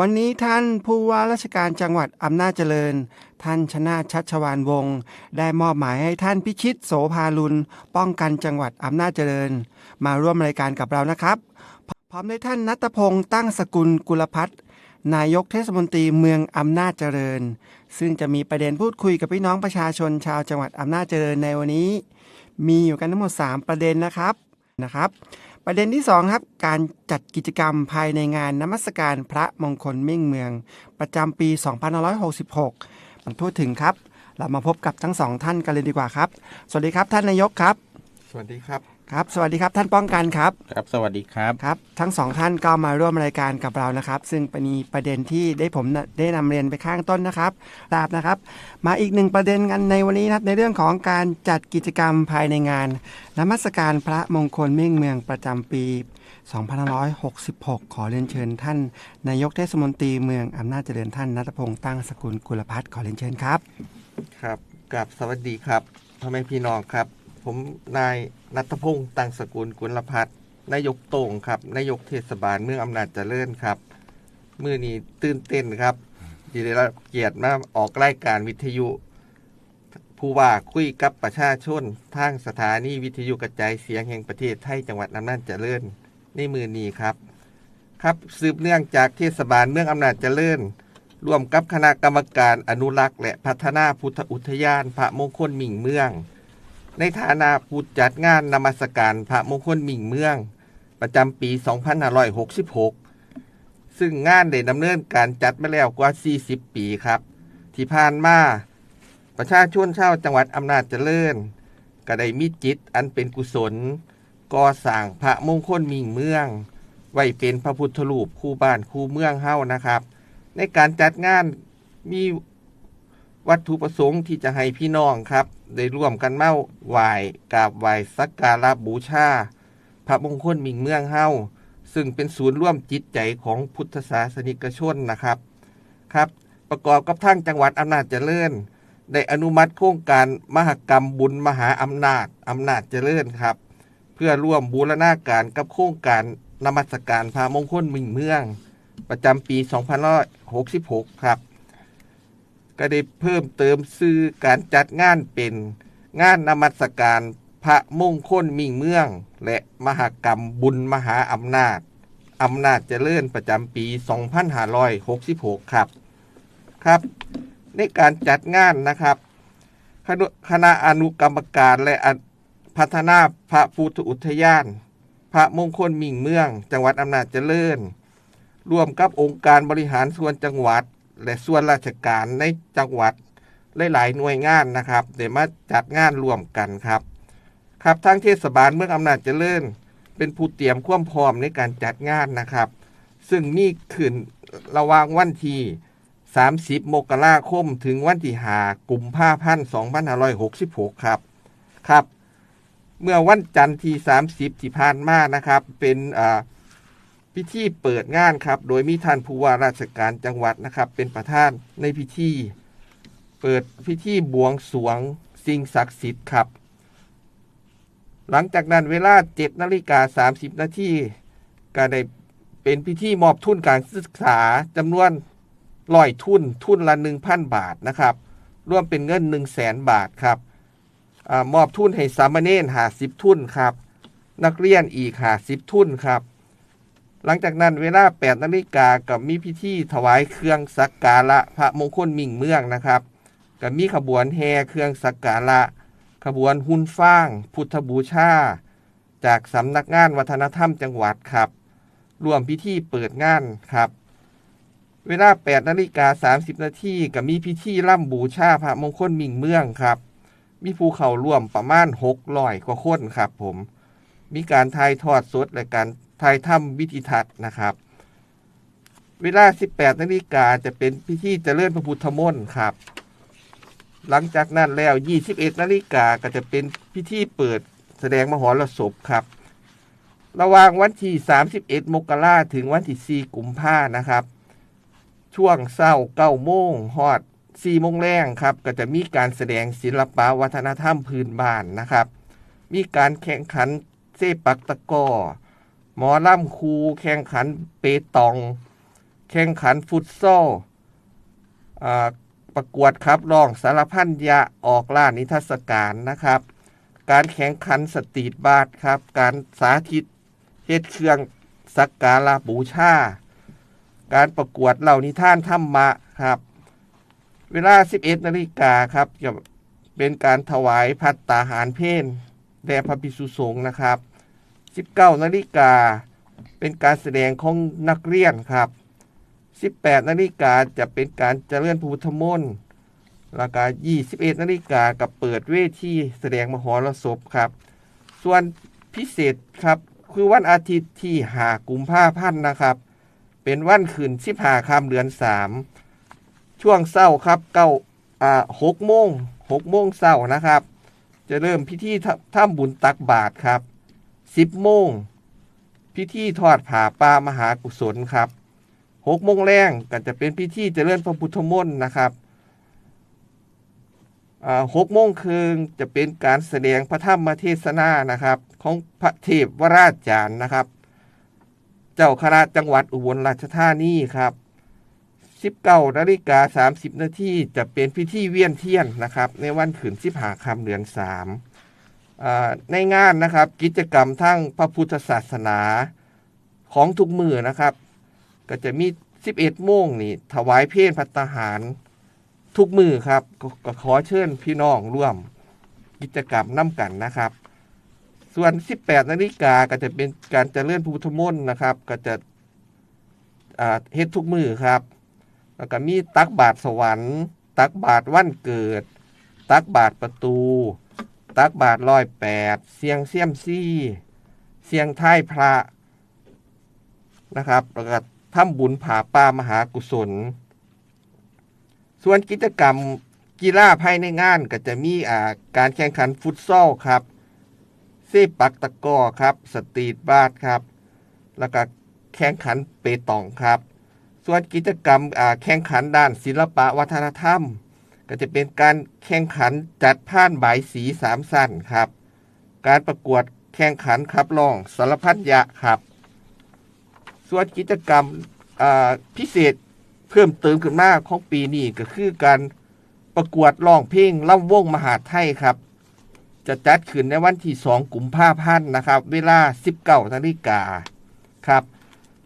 วันนี้ท่านผู้ว่าราชการจังหวัดอำนาจเจริญ ท่านชนาชัชวานวงศ์ได้มอบหมายให้ท่านพิชิตโสภาลุนป้องกันจังหวัดอำนาจเจริญ มาร่วมรายการกับเรานะครับ พร้อมด้วยท่านนัตพงศ์ตั้งสกุลกุลพัฒน์นายกเทศมนตรีเมืองอำนาจเจริญ ซึ่งจะมีประเด็นพูดคุยกับพี่น้องประชาชนชาวจังหวัดอำนาจเจริญในวันนี้ มีอยู่กันทั้งหมด 3 ประเด็นนะครับ นะครับ ประเด็นที่2ครับการจัดกิจกรรมภายในงานนมัสการพระมงคลมิ่งเมือง ประจำปี 2566 มันทั่วถึงครับ เรามาพบกับทั้งสองท่านกันเลยดีกว่าครับ สวัสดีครับท่านนายกครับ สวัสดีครับ ครับ สวัสดีครับท่านป้องกันครับ ครับ สวัสดีครับ ครับ ทั้งสองท่านก็มาร่วมรายการกับเรานะครับ ซึ่งมีประเด็นที่ได้ผมได้นำเรียนไปข้างต้นนะครับทราบนะครับ มาอีกหนึ่งประเด็นกันในวันนี้นะครับในเรื่องของการจัดกิจกรรมภายในงานนมัสการพระมงคลเม่งเมืองประจำปี2566 ขอเรียนเชิญท่าน นายกเทศมนตรีเมืองอำนาจเจริญท่านนัทพงศ์ตั้งสกุลกุลพัฒน์ขอเรียนเชิญครับ ครับกับสวัสดีครับพ่อแม่พี่น้องครับ ผมนายนัทพงศ์ตังสกุลกุลพัฒน์นายกโต่งครับ นายกเทศบาลเมืองอำนาจเจริญครับมื่อนี้ตื่นเต้นครับที่ได้รับเกียรติมาออกรายการวิทยุ ผู้ว่าคุยกับประชาชนทางสถานีวิทยุกระจายเสียงแห่งประเทศไทยจังหวัดอำนาจเจริญในมือนี้ครับ ครับสืบเนื่องจากเทศบาลเมืองอำนาจเจริญร่วมกับคณะกรรมการอนุรักษ์ และพัฒนาพุทธอุทยาน พระมงคลมิ่งเมือง ในฐานะผู้จัดงานนมัสการพระมงคลมิ่งเมือง ประจำปี 2566 ซึ่งงานได้ดำเนินการจัดมาแล้วกว่า 40 ปีครับ ที่ผ่านมาประชาชนชาวจังหวัดอำนาจเจริญ ก็ได้มีจิตอันเป็นกุศลก่อสร้างพระมงคลมิ่งเมือง ไว้เป็นพระพุทธรูปคู่บ้านคู่เมืองเฮานะครับ ในการจัดงานมี วัตถุประสงค์ที่จะให้พี่น้องครับ ได้ร่วมกันเมาไหว้กราบไหว้สักการะบูชา พระมงคลมิ่งเมืองเฮาซึ่งเป็นศูนย์ร่วมจิตใจของพุทธศาสนิกชนนะครับครับ ประกอบกับทั้งจังหวัดอำนาจเจริญได้อนุมัติโครงการมหกรรมบุญมหาอำนาจอำนาจเจริญครับ เพื่อร่วมบูรณาการกับโครงการนมัสการพระมงคลมิ่งเมือง ประจำปี 2566 ครับ ก็ได้เพิ่มเติมซื้อการจัดงานเป็นงานนมัสการพระมงคลมิ่งเมือง และมหกรรมบุญมหาอำนาจอำนาจเจริญประจำปี 2566 ครับ ครับ ในการจัดงานนะครับคณะอนุกรรมการและพัฒนาพระพุทธอุทยาน พระมงคลมิ่งเมือง จังหวัดอำนาจเจริญ ร่วมกับองค์การบริหารส่วนจังหวัด และส่วนราชการในจังหวัดหลายๆหน่วยงานนะครับเดี๋ยวมาจัดงานร่วมกันครับ ครับทางเทศบาลเมืองอำนาจเจริญ เป็นผู้เตรียมความพร้อมในการจัดงานนะครับ ซึ่งมีขึ้นระหว่างวันที่ 30 มกราคม ถึงวันที่5กุมภาพันธ์2566 ครับครับ เมื่อวันจันทร์ที่ 30 ที่ผ่านมานะครับ เป็นอ่า พิธีเปิดงานครับ โดยมีท่านผู้ว่าราชการจังหวัดนะครับ เป็นประธานในพิธี เปิดพิธีบวงสรวงสิ่งศักดิ์สิทธิ์ครับ หลังจากนั้นเวลา7นาฬิกา30 นาทีก็ได้เป็นพิธีมอบทุนการศึกษาจำนวนร้อยทุนทุนละ 1,000 บาทนะครับ รวมเป็นเงิน 1 0 0 0 0แสนบาทครับอมอบทุนให้สามเณรหาสิบทุนครับ นักเรียนอีกหาสิบทุนครับ หลังจากนั้นเวลา8นาฬิกากับมีพิธีถวายเครื่องสักการะพระมงคลมิ่งเมืองนะครับกับมีขบวนแห่เครื่องสักการะ ขบวนหุ่นฟ้าง พุทธบูชา จากสำนักงานวัฒนธรรมจังหวัดครับรวมพิธีเปิดงานครับ เวลา8นาฬิกา30นาทีกับมีพิธีร่ำบูชาพระมงคลมิ่งเมืองครับ มีผู้เขาร่วมประมาณ600กว่าคนครับผม มีการถ่ายทอดสดและการ ถ่ายทำวิธีทัศน์นะครับ เวลา 18นาฬิกาจะเป็นพิธีเจริญพระพุทธมนต์ครับ หลังจากนั้นแล้ว 21นาฬิกาก็จะเป็นพิธีเปิดแสดงมหรสพครับ ระหว่างวันที่ 31 มกราถึงวันที่4กุมภานะครับ ช่วงเศร้าเก้าโมงฮอด4โมงแรงครับ ก็จะมีการแสดงศิลปะวัฒนธรรมพื้นบ้านนะครับ มีการแข่งขันเซปักตะก้อ หมอล่ำครูแข่งขันเปตอง แข่งขันฟุตซอลประกวดครับรองสารพันยะออกล่านิทรรศการนะครับ การแข่งขันสตรีทบาสครับ การสาธิตเฮ็ดเครื่องสักการะบูชาการประกวดเหล่านิท่านธรรมะครับ เวลา 11นาฬิกาครับจะเป็นการถวายพัตตาหารเพนแด่พระภิกษุสงฆ์นะครับ 19นาฬิกาเป็นการแสดงของนักเรียนครับ 18นาฬิกาจะเป็นการเจริญพุทธมนต์แล้วก็21นาฬิกากับเปิดเวทีแสดงมหรสพครับ ส่วนพิเศษครับคือวันอาทิตย์ที่หากุมภาพันธ์นะครับ เป็นวันคืนสิบหาคำเดือนสามช่วงเศร้าครับเก้าอ่าหกโมงหกโมงเศร้านะครับ จะเริ่มพิธีทำทำบุญตักบาตรครับ สิบโมงพิธีทอดผาป่ามหากุศลครับหกโมงแรงก็จะเป็นพิธีเจริญพระพุทธมนต์นะครับหกโมงคืนจะเป็นการแสดงพระธรรมเทศนานะครับ ของพระเทพวราชจารย์นะครับ เจ้าคณะจังหวัดอุบลราชธานีครับ19นาฬิกา30นาทีจะเป็นพิธีเวียนเทียนนะครับ ในวันขืนสิบหาคำเดือน3อ่า ในงานนะครับกิจกรรมทั้งพระพุทธศาสนาของทุกมือนะครับ ก็จะมี 11 โมงนี่ถวายเพลพัตตาหารทุกมือครับกก็ขอเชิญพี่น้องร่วมกิจกรรมน้ำกันนะครับ ส่วน 18 นาฬิกาก็จะเป็นการเจริญพระพุทธมนต์นะครับ ก็จะเฮ็ดทุกมือครับ แล้วก็มีตักบาทสวรรค์ ตักบาทวันเกิด ตักบาทประตู ตักบาทร้อยแปดเสียงเสียมซี่เสียงท้ายพระนะครับแล้วก็ทำบุญผาป่ามหากุศล ส่วนกิจกรรมกีฬาภายในงานก็จะมีอ่าการแข่งขันฟุตซอลครับเซปักตะก้อครับ สตรีทบาสครับ แล้วก็แข่งขันเปตองครับ ส่วนกิจกรรมอ่าแข่งขันด้านศิลปะวัฒนธรรม ก็จะเป็นการแข่งขันจัดผ่านบายสีสามสั้นครับ การประกวดแข่งขันขับร้องสารพัดยะครับ ส่วนกิจกรรมพิเศษเพิ่มเติมขึ้นมาของปีนี้ก็คือการประกวดร้องเพลงล่ำวงมหาไทยครับ จะจัดขึ้นในวันที่ 2กุมภาพันธ์นะครับ เวลา 19นาฬิกาครับ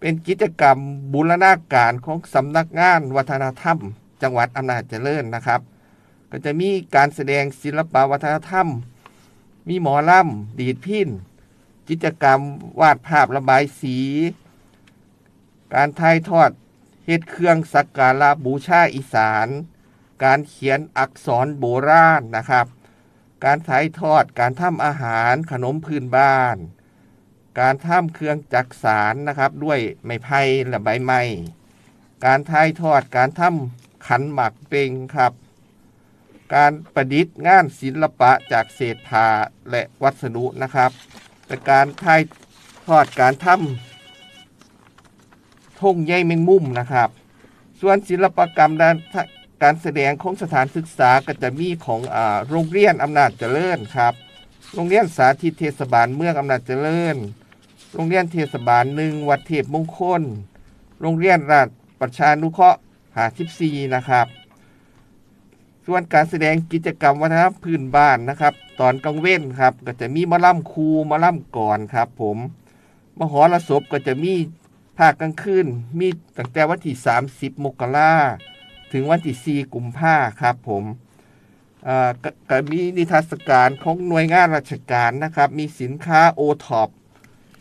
เป็นกิจกรรมบูรณาการของสำนักงานวัฒนธรรม จังหวัดอำนาจเจริญนะครับ ก็จะมีการแสดงศิลปวัฒนธรรม มีหมอลำดีดพินกิจกรรมวาดภาพระบายสี การถ่ายทอดเฮ็ดเครื่องสักการะบูชาอีสาน การเขียนอักษรโบราณนะครับ การถ่ายทอดการทำอาหารขนมพื้นบ้าน การทำเครื่องจักสารนะครับ ด้วยไม้ไผ่และใบไม้การถ่ายทอดการทำ ขันหมักเปงครับ การประดิษฐ์งานศิลปะจากเศษผ้าและวัสดุนะครับและการถ่ายทอดการทำธงใยแมงมุมนะครับ ส่วนศิลปกรรมด้านการแสดงของสถานศึกษาก็จะมีของอโรงเรียนอำนาจเจริญครับ โรงเรียนสาธิตเทศบาลเมืองอำนาจเจริญ โรงเรียนเทศบาลหนึ่งวัดเทพมงคล โรงเรียนราชประชานุเคราะห์ หาทิพซีนะครับ ส่วนการแสดงกิจกรรมวัฒนธรรมพื้นบ้านนะครับ ตอนกลางเว้นครับ ก็จะมีมะล่ำครูมะล่ำก่อนครับ ผมมหรสพก็จะมีภาคกลางคืนมีตั้งแต่วันที่ 30 มกราถึงวันที่ 4 กุมภาครับ ผมก็ก็มีนิทรรศการของหน่วยงานราชการนะครับ มีสินค้าโอท็อป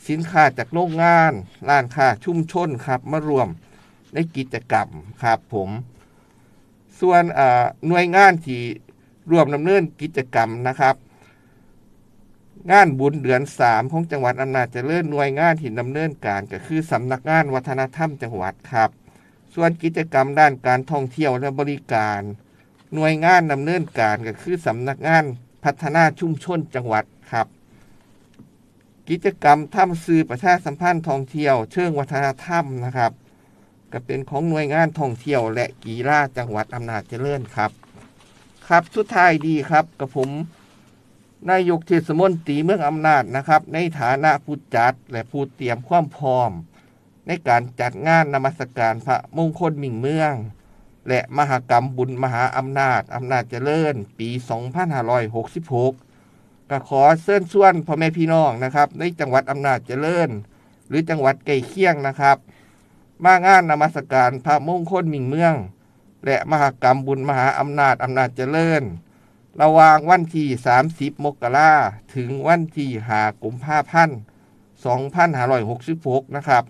สินค้าจากโรงงาน ร้านค้าชุมชนครับ มารวม ในกิจกรรมครับผม ส่วนหน่วยงานที่ร่วมดำเนินกิจกรรมนะครับ งานบุญเดือนสามของจังหวัดอำนาจเจริญหน่วยงานที่ดำเนินการก็คือสำนักงานวัฒนธรรมจังหวัดครับ ส่วนกิจกรรมด้านการท่องเที่ยวและบริการ หน่วยงานดำเนินการก็คือสำนักงานพัฒนาชุมชนจังหวัดครับ กิจกรรมทำสื่อประชาสัมพันธ์ท่องเที่ยว เชิงวัฒนธรรมนะครับ ก็เป็นของหน่วยงานท่องเที่ยวและกีฬาจังหวัดอำนาจเจริญครับ ครับสุดท้ายดีครับกับผมนายกเทศมนตรีเมืองอำนาจนะครับ ในฐานะผู้จัดและผู้เตรียมความพร้อม ในการจัดงานนมัสการพระมงคลมิ่งเมือง และมหกรรมบุญมหาอำนาจอำนาจเจริญ ปี 2566ก็ขอเชิญชวนพ่อแม่พี่น้องนะครับ ในจังหวัดอำนาจเจริญ หรือจังหวัดใกล้เคียงนะครับ มางานนมัสการพระมงคลมิ่งเมือง และมหกรรมบุญมหาอำนาจอำนาจเจริญ ระหว่างวันที่ 30 มกราถึงวันที่5กุมภาพันธ์2566 นะครับ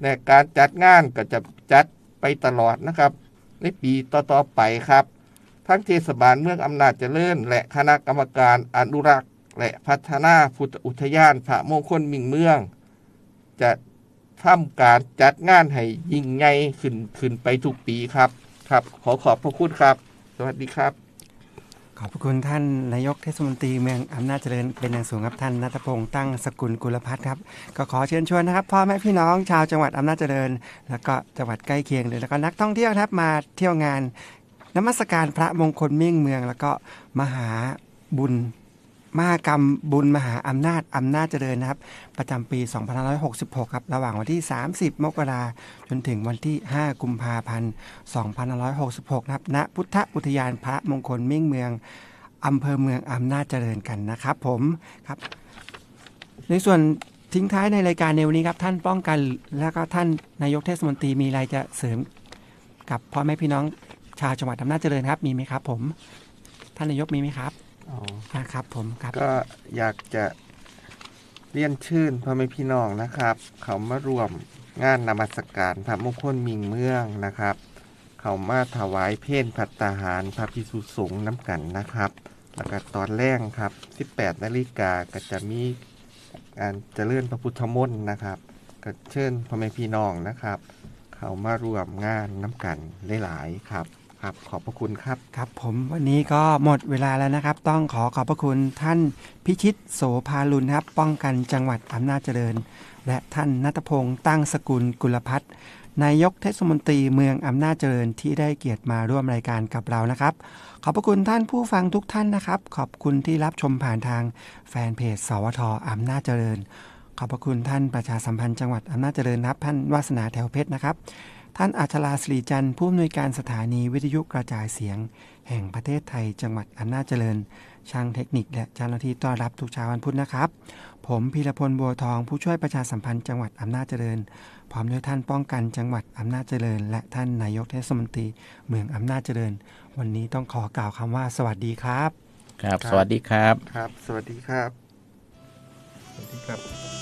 และการจัดงานก็จะจัดไปตลอดนะครับ ในปีต่อๆไปครับ ทั้งเทศบาลเมืองอำนาจเจริญ และคณะกรรมการอนุรักษ์ และพัฒนาพุทธอุทยานพระมงคลมิ่งเมือง จะ ทำการจัดงานให้ยิ่งใหญ่ขึ้นขึ้นไปทุกปีครับ ครับ ขอขอบพระคุณครับ สวัสดีครับ ขอบพระคุณท่านนายกเทศมนตรีเมืองอำนาจเจริญเป็นอย่างสูงครับท่านนัทพงษ์ตั้งสกุลกุลพัฒน์ครับก็ขอเชิญชวนนะครับพ่อแม่พี่น้องชาวจังหวัดอำนาจเจริญ แล้วก็จังหวัดใกล้เคียงเลยแล้วก็นักท่องเที่ยวครับมาเที่ยวงานนมัสการพระมงคลมิ่งเมือง แล้วก็มหาบุญ มหากรรมบุญมหาอำนาจอำนาจเจริญนะครับ ประจำปี 2566 ครับ ระหว่างวันที่ 30 มกราจนถึงวันที่ 5 กุมภาพันธ์ 2566 นะครับ ณ พุทธอุทยานพระมงคลมิ่งเมืองอำเภอเมืองอำนาจเจริญกันนะครับผมครับ ในส่วนทิ้งท้ายในรายการในวันนี้ครับ ท่านป้องกันแล้วก็ท่านนายกเทศมนตรีมีอะไรจะเสริมกับพ่อแม่พี่น้องชาวจังหวัดอำนาจเจริญครับ มีไหมครับ ผม ท่านนายกมีไหมครับ นะครับผมครับ ก็อยากจะเรียนชื่นพ่อแม่พี่น้องนะครับ เขามารวมงานนมัสการพระมงคลมิงเมืองนะครับ เขามาถวายเพลพัตตาหารพระพิสุสงฆ์น้ำกันนะครับแล้วก็ตอนแรกครับ 18นาฬิกาก็จะมีการเจริญพระพุทธมนต์นะครับ ก็เชิญพ่อแม่พี่น้องนะครับ เขามารวมงานน้ำกันหลายๆครับ ครับขอบพระคุณครับ ครับ ผมวันนี้ก็หมดเวลาแล้วนะครับ ต้องขอขอบพระคุณท่านพิชิตโสภาลุนครับ ป้องกันจังหวัดอำนาจเจริญ และท่านนัทพงษ์ตั้งสกุลกุลพัฒน์นายกเทศมนตรีเมืองอำนาจเจริญที่ได้เกียรติมาร่วมรายการกับเรานะครับ ขอบพระคุณท่านผู้ฟังทุกท่านนะครับ ขอบคุณที่รับชมผ่านทางแฟนเพจ สวทอำนาจเจริญ ขอบพระคุณท่านประชาสัมพันธ์จังหวัดอำนาจเจริญนะครับท่านวาสนาแถวเพชรนะครับ ท่านอัชราศรีจันทร์ผู้อำนวยการสถานีวิทยุกระจายเสียง แห่งประเทศไทยจังหวัดอำนาจเจริญ ช่างเทคนิคและเจ้าหน้าที่ต้อนรับทุกเช้าวันพุธนะครับ ผมพีรพลบัวทองผู้ช่วยประชาสัมพันธ์จังหวัดอำนาจเจริญ พร้อมด้วยท่านป้องกันจังหวัดอำนาจเจริญ และท่านนายกเทศมนตรีเมืองอำนาจเจริญ วันนี้ต้องขอกล่าวคำว่า สวัสดีครับ ครับครับสวัสดีครับ ครับ สวัสดีครับ สวัสดีครับ